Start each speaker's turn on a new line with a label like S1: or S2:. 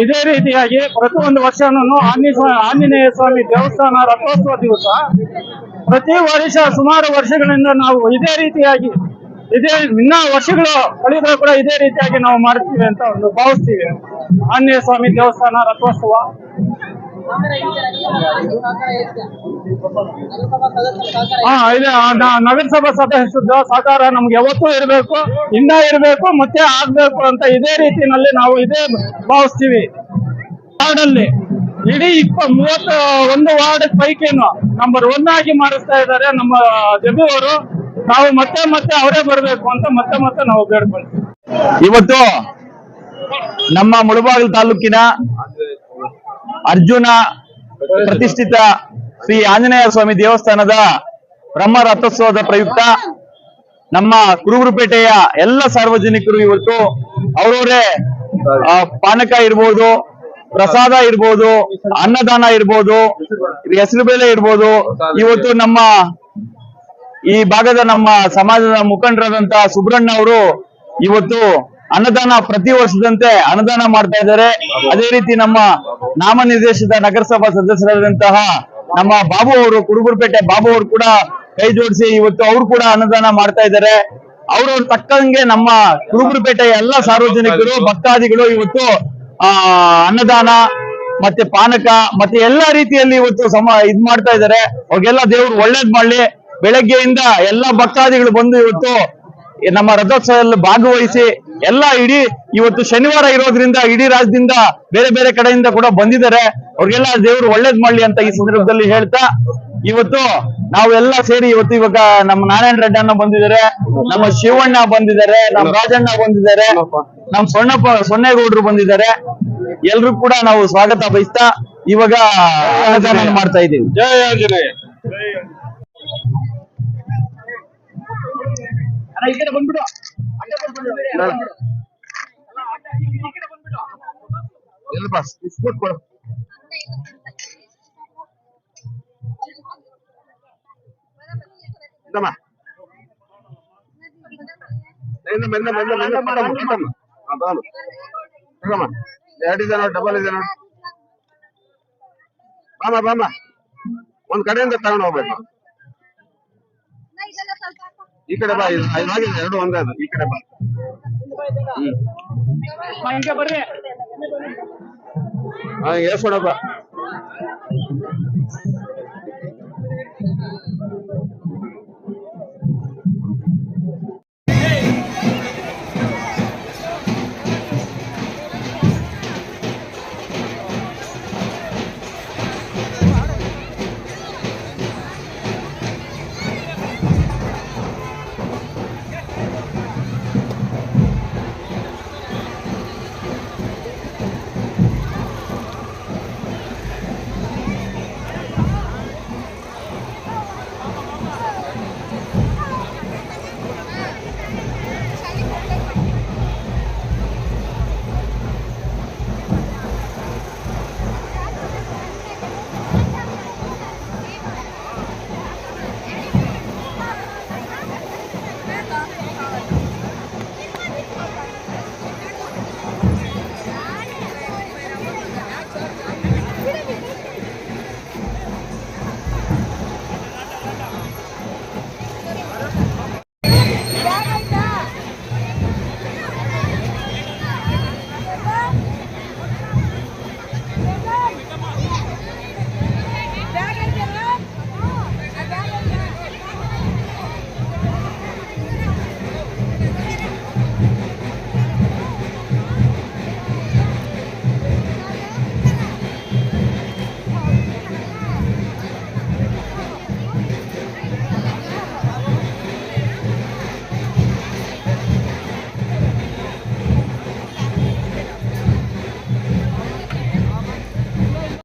S1: ಇದೇ ರೀತಿಯಾಗಿ ಪ್ರತಿಯೊಂದು ವರ್ಷನೂ ಆಂಜನೇ ಆಂಜನೇಯ ಸ್ವಾಮಿ ದೇವಸ್ಥಾನ ರಥೋತ್ಸವ ದಿವಸ ಪ್ರತಿ ವರ್ಷ ಸುಮಾರು ವರ್ಷಗಳಿಂದ ನಾವು ಇದೇ ರೀತಿಯಾಗಿ, ಇದೇ ಇನ್ನ ವರ್ಷಗಳು ಕಳೆದರೂ ಕೂಡ ಇದೇ ರೀತಿಯಾಗಿ ನಾವು ಮಾಡ್ತೀವಿ ಅಂತ ಒಂದು ಭಾವಿಸ್ತೀವಿ. ಆಂಜನೇಯ ಸ್ವಾಮಿ ದೇವಸ್ಥಾನ ರಥೋತ್ಸವ. ನಗರಸಭಾ ಸದಸ್ಯದ ಸಹಕಾರ ನಮ್ಗೆ ಯಾವತ್ತೂ ಇರಬೇಕು. ಇನ್ನ ಇರಬೇಕು, ಮತ್ತೆ ಆಗ್ಬೇಕು ಅಂತ ಇದೇ ರೀತಿನಲ್ಲಿ ನಾವು ಇದೇ ಭಾವಿಸ್ತೀವಿ. ವಾರ್ಡಲ್ಲಿ, ಇಡೀ ಇಪ್ಪ, ಮೂವತ್ತ, ಒಂದು ವಾರ್ಡ್ ಪೈಕಿನು ನಂಬರ್ ಒನ್ ಆಗಿ ಮಾಡಿಸ್ತಾ ಇದ್ದಾರೆ ನಮ್ಮ ಜಬಿ ಅವರು. ನಾವು ಮತ್ತೆ ಮತ್ತೆ ಅವರೇ ಬರಬೇಕು ಅಂತ ಮತ್ತೆ ಮತ್ತೆ ನಾವು ಬೇಡ್ಕೊಳ್ತೀವಿ.
S2: ಇವತ್ತು ನಮ್ಮ ಮುಳಬಾಗಿಲು ತಾಲೂಕಿನ ಅರ್ಜುನ ಪ್ರತಿಷ್ಠಿತ ಶ್ರೀ ಆಂಜನೇಯ ಸ್ವಾಮಿ ದೇವಸ್ಥಾನದ ಬ್ರಹ್ಮ ರಥೋತ್ಸವದ ಪ್ರಯುಕ್ತ ನಮ್ಮ ಕುರುಗುರುಪೇಟೆಯ ಎಲ್ಲ ಸಾರ್ವಜನಿಕರು ಇವತ್ತು ಅವರವರೇ ಪಾನಕ ಇರ್ಬೋದು, ಪ್ರಸಾದ ಇರ್ಬೋದು, ಅನ್ನದಾನ ಇರ್ಬೋದು, ಹೆಸರು ಬೇಳೆ ಇರ್ಬೋದು. ಇವತ್ತು ನಮ್ಮ ಈ ಭಾಗದ ನಮ್ಮ ಸಮಾಜದ ಮುಖಂಡರಾದಂತಹ ಸುಬ್ರಣ್ಣ ಅವರು ಇವತ್ತು ಅನ್ನದಾನ ಪ್ರತಿ ವರ್ಷದಂತೆ ಅನ್ನದಾನ ಮಾಡ್ತಾ ಇದ್ದಾರೆ. ಅದೇ ರೀತಿ ನಮ್ಮ ನಾಮನಿರ್ದೇಶಿತ ನಗರಸಭಾ ಸದಸ್ಯರಾದಂತಹ ನಮ್ಮ ಬಾಬು ಅವರು ಕುರುಬುರ್ಪೇಟೆ ಬಾಬು ಅವರು ಕೂಡ ಕೈ ಜೋಡಿಸಿ ಇವತ್ತು ಅವರು ಕೂಡ ಅನ್ನದಾನ ಮಾಡ್ತಾ ಇದ್ದಾರೆ. ಅವರು ತಕ್ಕಂಗೆ ನಮ್ಮ ಕುರುಬುರ್ಪೇಟೆಯ ಎಲ್ಲ ಸಾರ್ವಜನಿಕರು, ಭಕ್ತಾದಿಗಳು ಇವತ್ತು, ಆ, ಅನ್ನದಾನ ಮತ್ತೆ ಪಾನಕ ಮತ್ತೆ ಎಲ್ಲಾ ರೀತಿಯಲ್ಲಿ ಇವತ್ತು ಸಮ, ಇದ್ ಮಾಡ್ತಾ ಇದ್ದಾರೆ. ಅವ್ರಿಗೆಲ್ಲ ದೇವ್ರು ಒಳ್ಳೇದ್ ಮಾಡ್ಲಿ. ಬೆಳಗ್ಗೆಯಿಂದ ಎಲ್ಲಾ ಭಕ್ತಾದಿಗಳು ಬಂದು ಇವತ್ತು ನಮ್ಮ ರಥೋತ್ಸವದಲ್ಲಿ ಭಾಗವಹಿಸಿ ಎಲ್ಲ ಇಡೀ ಇವತ್ತು ಶನಿವಾರ ಇರೋದ್ರಿಂದ ಇಡೀ ರಾಜ್ಯದಿಂದ ಬೇರೆ ಬೇರೆ ಕಡೆಯಿಂದ ಕೂಡ ಬಂದಿದ್ದಾರೆ. ಅವ್ರಿಗೆಲ್ಲ ದೇವ್ರು ಒಳ್ಳೇದ್ ಮಾಡ್ಲಿ ಅಂತ ಈ ಸಂದರ್ಭದಲ್ಲಿ ಹೇಳ್ತಾ ಇವತ್ತು ನಾವೆಲ್ಲ ಸೇರಿ ಇವತ್ತು ಇವಾಗ ನಮ್ಮ ನಾರಾಯಣ ರೆಡ್ಡಿ ಅಣ್ಣ ಬಂದಿದ್ದಾರೆ ನಮ್ಮ ಶಿವಣ್ಣ ಬಂದಿದ್ದಾರೆ ನಮ್ಮ ರಾಜಣ್ಣ ಬಂದಿದ್ದಾರೆ ನಮ್ಮ ಸೊಣ್ಣಪ್ಪ ಸೊನ್ನೇಗೌಡರು ಬಂದಿದ್ದಾರೆ. ಎಲ್ರು ಕೂಡ ನಾವು ಸ್ವಾಗತ ಬಯಸ್ತಾ ಇವಾಗ ಮಾಡ್ತಾ ಇದ್ದೀವಿ.
S1: ಜಯ
S2: ಬಂದ್ಬಿಡು ಎಲ್ಲಪ್ಪ ಬಿಸ್ಕುಟ್ ಕೊಡು ಇಂದಮ್ಮ. ಇಂದ ಮೆಲ್ಲ ಮೆಲ್ಲ ಮೆಲ್ಲ ಕೊಡಮ್ಮ, ಕೊಡಮ್ಮ. ಹಾ, ಬಾಮ್ಮ. ತಗೊಮ್ಮ. ಎರಡು ಇದೆ ಡಬಲ್ ಇದೆ ನೋಡಿ ಬಾಮ ಬಾಮ ಒಂದ್ ಕಡೆಯಿಂದ ತಗೊಂಡು ಹೋಗ್ಬೇಕು ಈ ಕಡೆ ಬಾ ಇದು ಇದು ಹಾಗೆ ಎರಡು ಒಂದೇ ಅದು. ಈ ಕಡೆ ಬಾ. ಹ್ಮ್.
S1: ಹಿಂಗೆ ಬರ್ರಿ.
S2: ಹಾ ಏರ್ಸ್ಕೊಡಪ್ಪ